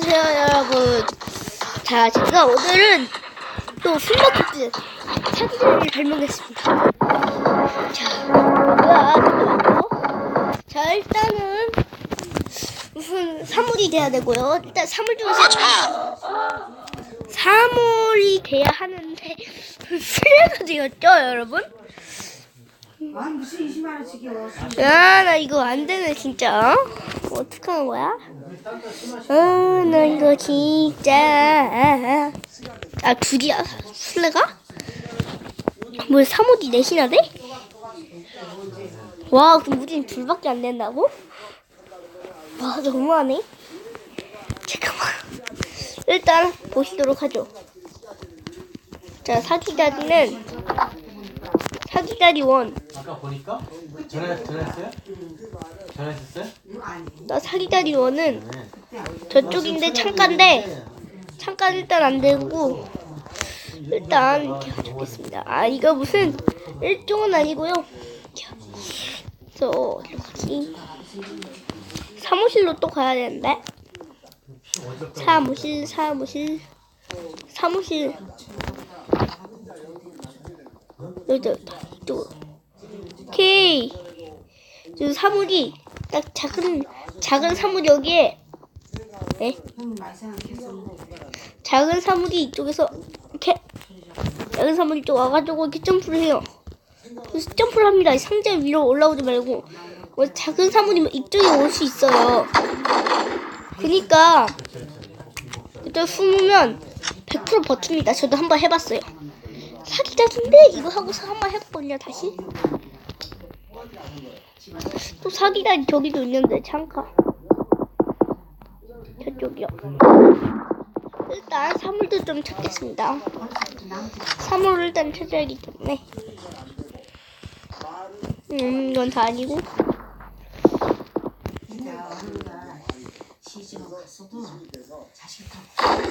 안녕하세요 여러분. 자 제가 오늘은 또 숨바꼭질 사기를 발명했습니다. 자 뭐야 잠깐만요. 자 일단은 무슨 사물이 돼야 되고요. 일단 사물 중에서 사물이 돼야 하는데 수레가 되었죠 여러분? 아 무슨 20만 원씩이요? 아, 나 이거 안 되네, 진짜. 뭐 어떡하는 거야? 아, 나 이거 진짜. 아, 둘이야? 술래가? 뭐, 3호디 넷이나 돼? 와, 그럼 우린 둘밖에 안 된다고? 와, 너무하네. 잠깐만. 일단, 보시도록 하죠. 자, 사기다리는, 사기다리 원. 아까 보니까 전화 전화했어요? 전화했었어요? 나 사기다리 원은 네. 저쪽인데 창가인데 창가 일단 안 되고 일단 이렇게 가져오겠습니다. 아 이거 무슨 일종은 아니고요. 저 여기 사무실로 또 가야 되는데 사무실 사무실 사무실 여기다 이쪽으 로 오케이 저 사물이 딱 작은 작은 사물 여기에 네 작은 사물이 이쪽에서 이렇게 작은 사물이 이쪽 와가지고 이렇게 점프를 해요. 그래서 점프를 합니다. 이 상자 위로 올라오지 말고 뭐 작은 사물이면 이쪽에 올 수 있어요. 그니까 그때 숨으면 100% 버팁니다. 저도 한번 해봤어요. 사기자인데 이거 하고서 한번 해봤거든요. 다시 또 사기자 저기도 있는데 창가 저쪽이요. 일단 사물도 좀 찾겠습니다. 사물을 일단 찾아야 하기 때문에. 음, 이건 다 아니고. 시집을 갔어도 자식 갖고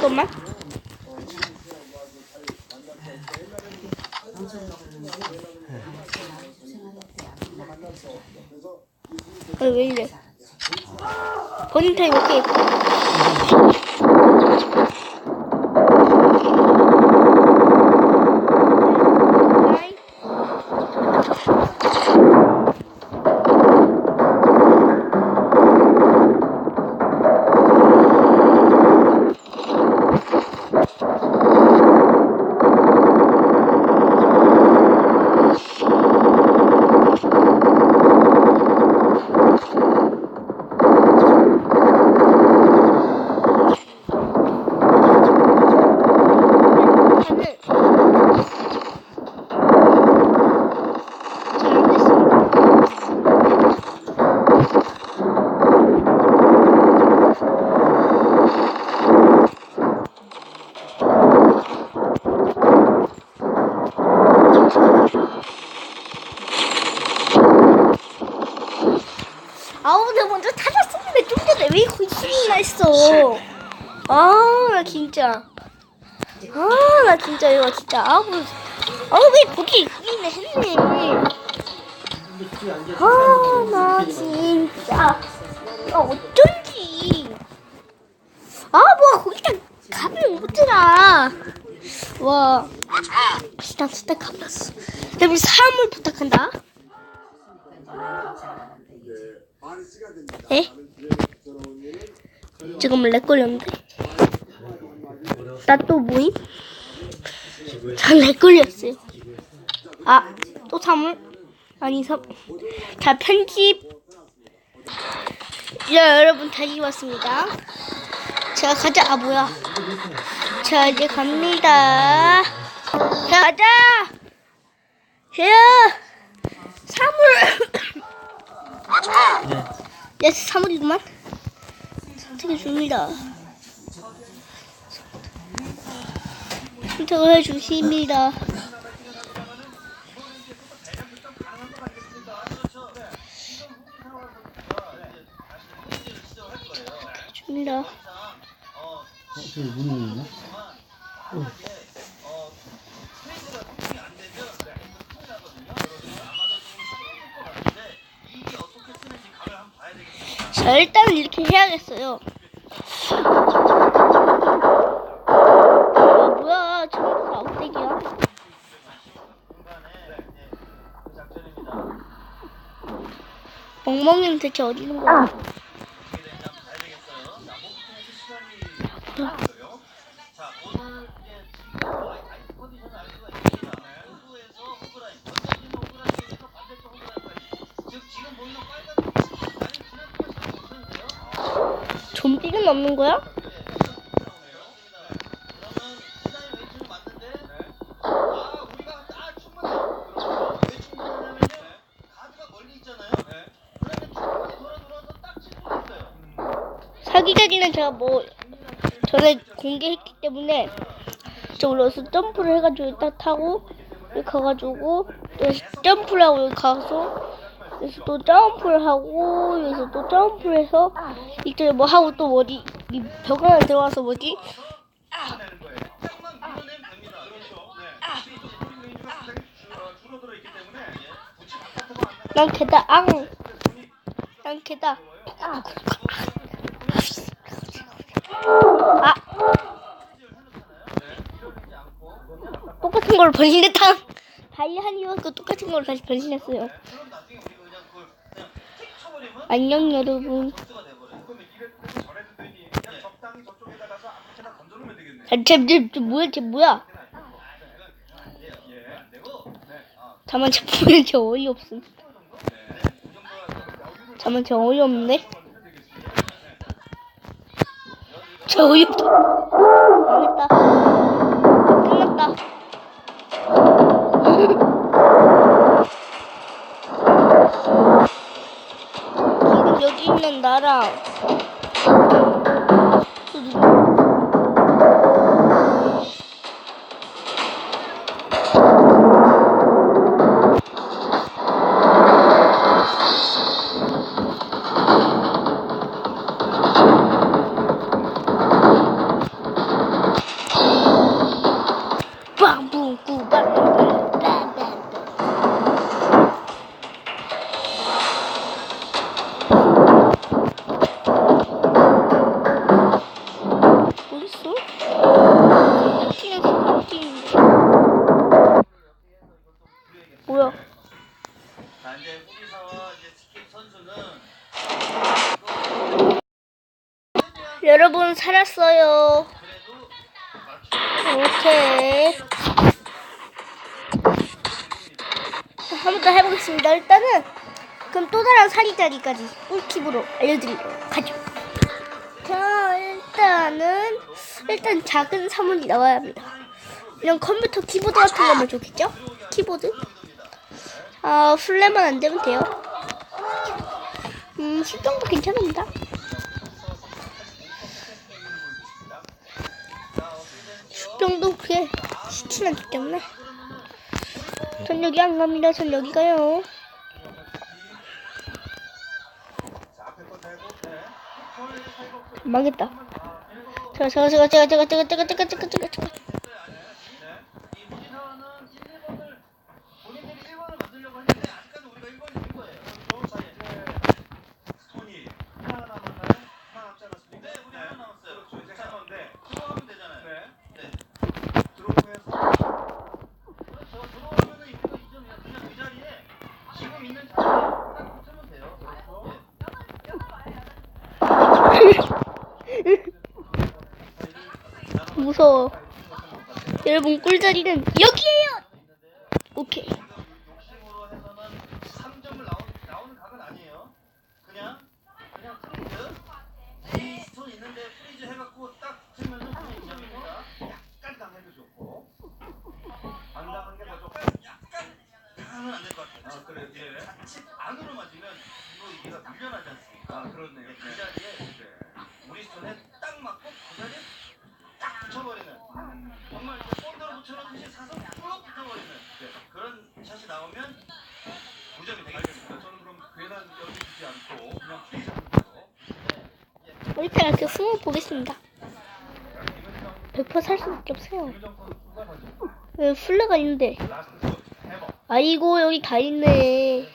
잠깐만. 아, 왜 이래? 본인 타임 오케이. 됐습니다. 아우 내가 먼저 찾았었는데 좀 전에 왜 이거 힘이 나 있어? 아나 진짜 아 나 진짜 이거 진짜 아우 아우 왜 거기 있네 했네. 아나 진짜. 아 어쩐지. 아 뭐야 거기다 가면 못해라 와. 진짜 진짜 가봤어. 내가 사물 부탁한다. 에? 지금 렉 걸렸는데 나 또 뭐임? 저렉 걸렸어요 아 또 사물? 아니 사 자, 편집. 자, 여러분, 다시 왔습니다. 자, 가자. 아, 뭐야. 자, 이제 갑니다. 자, 가자! 야! 사물! 야, 사물이구만. 선택해 줍니다. 신청을 주십니다. 줍니다. 저기 자 일단 이렇게 해야겠어요. 멍멍이는 대체 어디 있는 거야? 좀비는 없는 거야? 뭐 전에 공개했기 때문에 저 올라서 점프를 해가지고 딱 타고 여기 가가지고 여기서 점프를 하고 여기 가서 여기서 또 점프를 하고 여기서 또 점프를 해서 이쪽에 뭐 하고 또 어디 이벽 안에 들어가서 뭐지 난 개다 앙. 난 개다. 아. 아. 똑같은 걸 변신했다. 다이아니와그 똑같은 걸 다시 변신했어요. 안녕 여러분. 아, 쟤, 쟤, 쟤 뭐야, 쟤 뭐야? 잠만, 쟤 뭐야, 쟤 어이없음. 잠만, 쟤 어이없네. 쟤 어이없다. 망했다. 끝났다. 지금 여기 있는 나랑 여러분 살았어요. 오케이. 한 번 더 해보겠습니다. 일단은 그럼 또 다른 사기자리까지 꿀팁으로 알려드리도록 하죠. 자, 일단은 일단 작은 사물이 나와야 합니다. 이런 컴퓨터 키보드 같은 거면 좋겠죠? 키보드? 아, 술래만 안 되면 돼요. 음, 술 정도 괜찮습니다. 술 정도 그게 시키면 되기 때문에. 전 여기 안 갑니다. 전 여기 가요. 망했다. 제가 제가 제가 제가 제가 제가 제가 제가 제가 제가 여러분 꿀자리는 여기에요. 오케이. 아, 안으로 맞으면 이거 이가 불편하지 않습니까? 아, 그렇네요. 네. 사선처럼 이제 사선 쭉 붙어버리는 네. 그런 샷이 나오면 9점이 되겠습니다. 저는 그럼 괜한 여기 두지 않고 그냥 주의적으로 우리 편은 그 보겠습니다. 100%살 수밖에 없어요. 왜 플레가 있는데? 아이고 여기 다 있네.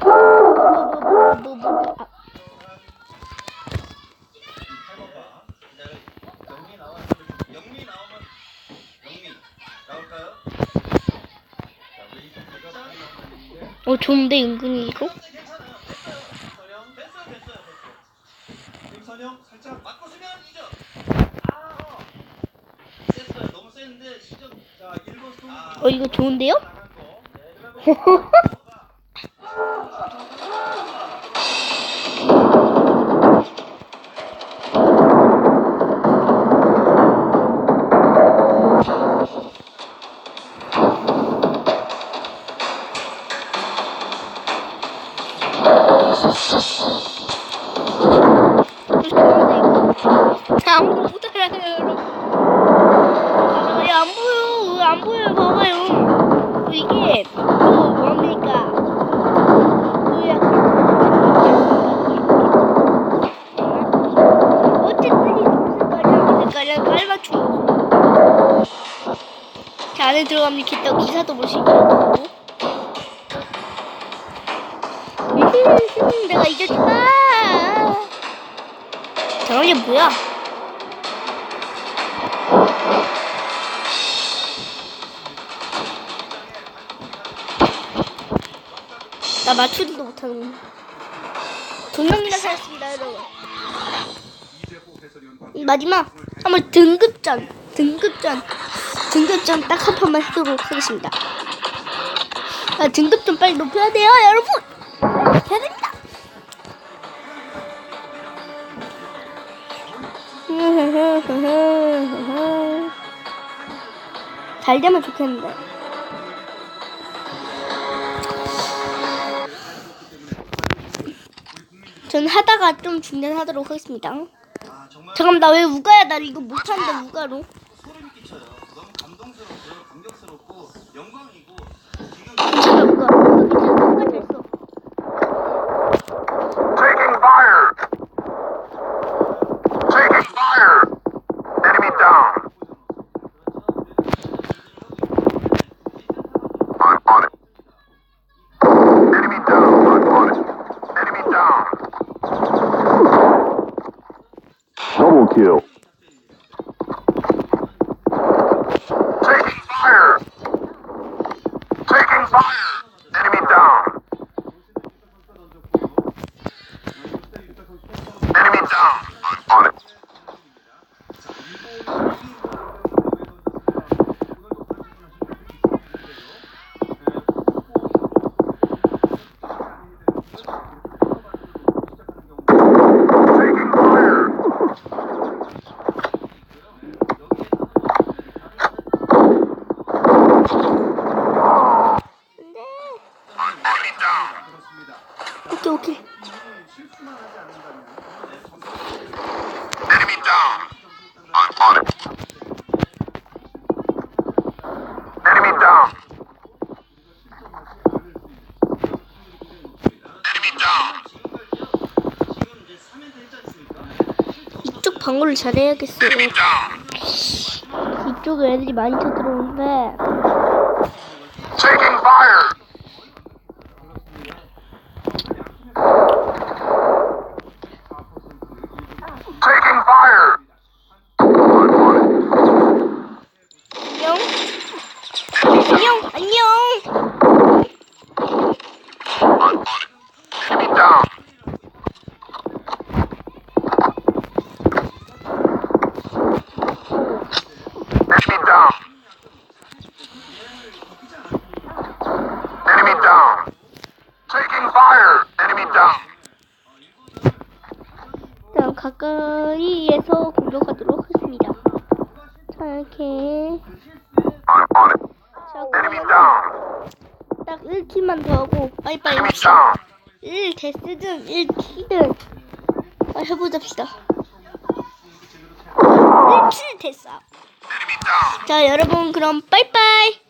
뭐, 뭐, 뭐, 뭐, 뭐. 뭐, 뭐. 어 좋은데 은근히 이거? 괜찮아요. 됐어요. 됐어요. 됐어요. 됐어요. 김선영 살짝 맞고 쓰면 이죠. 셌어요. 너무 셌는데 시점 자 1번 스톱. 아, 어 이거 좋은데요? 안에 들어가면 또 기사도 볼 수 있고. 음, 내가 이겼다. 저런 게 뭐야? 나 맞추지도 못하는 동명이나 살았습니다 여러분 이 마지막 한번 등급전 등급전 등급전 딱한 판만 해보도록 하겠습니다 아, 등급전 빨리 높여야 돼요 여러분 해야 됩니다 잘 되면 좋겠는데. 전 하다가 좀 중단하도록 하겠습니다. 잠깐만 나 왜 우가야? 나 이거 못하는데 우가로. Kill. Taking fire! Taking fire! Enemy down. Enemy down. I'm on it. Down. I'm on it. Enemy down. Enemy down. 지금 이제 3연패 했지 않습니까? 이쪽 방어를 잘해야겠어요. 이쪽에 애들이 많이 쳐들어오는데 Taking fire. Taking fire. I'm on it. 안녕 안녕 안녕. I'm on it. Enemy down. Enemy down. Enemy down. Taking fire. Enemy down. 자 가까이에서 공격하도록 하겠습니다. 자 이렇게 I'm on it. 자 Enemy down. 딱 1킬만 더 하고 빠이빠이 Enemy 합시다. down. 1 데스든 1키든 아, 해보잡시다. 1킬 됐어. Enemy down. 자 여러분 그럼 빠이빠이.